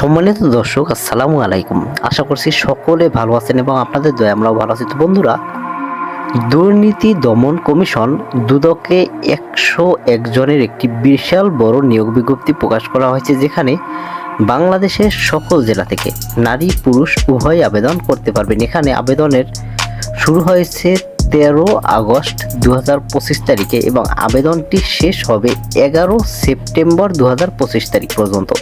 সম্মানিত দর্শক, আসসালামু আলাইকুম। আশা করছি সকলে ভালো আছেন এবং আপনাদের দয়া, আমরাও ভালো আছি। তো বন্ধুরা, দুর্নীতি দমন কমিশন দুদকে একশো একজনের একটি বিশাল বড় নিয়োগ বিজ্ঞপ্তি প্রকাশ করা হয়েছে, যেখানে বাংলাদেশের সকল জেলা থেকে নারী, পুরুষ উভয় আবেদন করতে পারবেন। এখানে আবেদনের শুরু হয়েছে তেরো আগস্ট দু হাজার পঁচিশ তারিখে এবং আবেদনটি শেষ হবে এগারো সেপ্টেম্বর দু হাজার পঁচিশ তারিখ পর্যন্ত।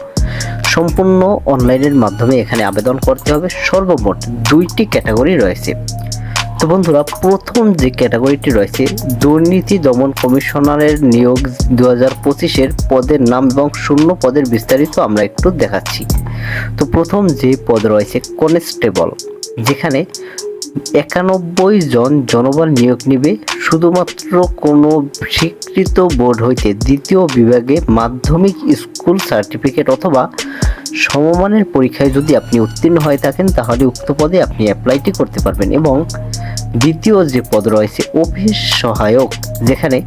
সম্পূর্ণ অনলাইনের মাধ্যমে এখানে আবেদন করতে হবে। সর্বমোট দুইটি ক্যাটাগরি রয়েছে। তো বন্ধুরা, প্রথম যে ক্যাটাগরিটি রয়েছে, দুর্নীতি দমন কমিশনারের নিয়োগ দু হাজার পঁচিশের পদের নাম এবং শূন্য পদের বিস্তারিত আমরা একটু দেখাচ্ছি। তো প্রথম যে পদ রয়েছে, কনস্টেবল, যেখানে একানব্বই জন জনবল নিয়োগ নিবে। শুধুমাত্র কোনো স্বীকৃত বোর্ড হইতে দ্বিতীয় বিভাগে মাধ্যমিক স্কুল সার্টিফিকেট অথবা সমমানের পরীক্ষায় যদি আপনি উত্তীর্ণ হয়ে থাকেন, তাহলে উক্ত পদে আপনি অ্যাপ্লাইটি করতে পারবেন এবং দ্বিতীয় যে পদ রয়েছে, অফিস সহায়ক, যেখানে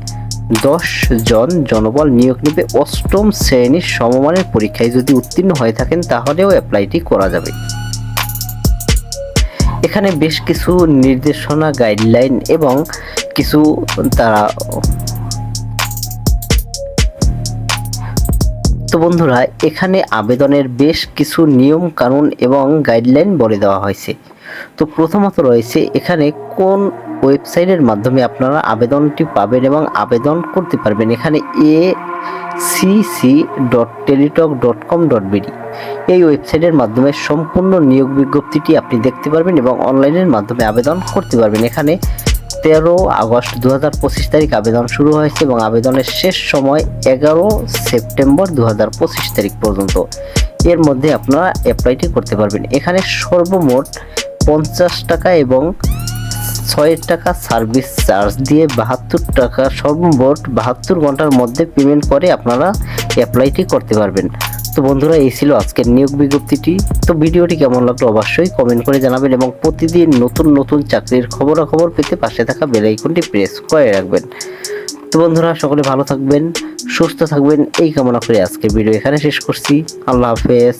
দশ জন জনবল নিয়োগ নেবে অষ্টম শ্রেণির সমমানের পরীক্ষায় যদি উত্তীর্ণ হয়ে থাকেন, তাহলেও অ্যাপ্লাইটি করা যাবে। এখানে বেশ কিছু নির্দেশনা গাইডলাইন এবং কিছু তারা তো বন্ধুরা, এখানে আবেদনের বেশ কিছু নিয়ম, কানুন এবং গাইডলাইন বলে দেওয়া হয়েছে। তো প্রথমত রয়েছে, এখানে কোন ওয়েবসাইটের মাধ্যমে আপনারা আবেদনটি পাবেন এবং আবেদন করতে পারবেন? এখানে A C C dot Teletalk dot com dot BD এই ওয়েবসাইটের মাধ্যমে সম্পূর্ণ নিয়োগ বিজ্ঞপ্তিটি আপনি দেখতে পারবেন এবং অনলাইনের মাধ্যমে আবেদন করতে পারবেন। এখানে তেরো আগস্ট দু হাজার পঁচিশ তারিখ আবেদন শুরু হয়েছে এবং আবেদনের শেষ সময় এগারো সেপ্টেম্বর দু হাজার পঁচিশ তারিখ পর্যন্ত। এর মধ্যে আপনারা অ্যাপ্লাইটি করতে পারবেন। এখানে সর্বমোট পঞ্চাশ টাকা এবং ছয় টাকা সার্ভিস চার্জ দিয়ে বাহাত্তর টাকা সর্বমোট বাহাত্তর ঘণ্টার মধ্যে পেমেন্ট করে আপনারা অ্যাপ্লাইটি করতে পারবেন। তো বন্ধুরা, এই ছিল আজকের নিয়োগ বিজ্ঞপ্তিটি। তো ভিডিওটি কেমন লাগল অবশ্যই কমেন্ট করে জানাবেন এবং প্রতিদিন নতুন নতুন চাকরির খবরাখবর পেতে পাশে থাকা বেল আইকনটি প্রেস করে রাখবেন। তো বন্ধুরা, সকলে ভালো থাকবেন, সুস্থ থাকবেন, এই কামনা করে আজকের ভিডিও এখানে শেষ করছি। আল্লাহ হাফেজ।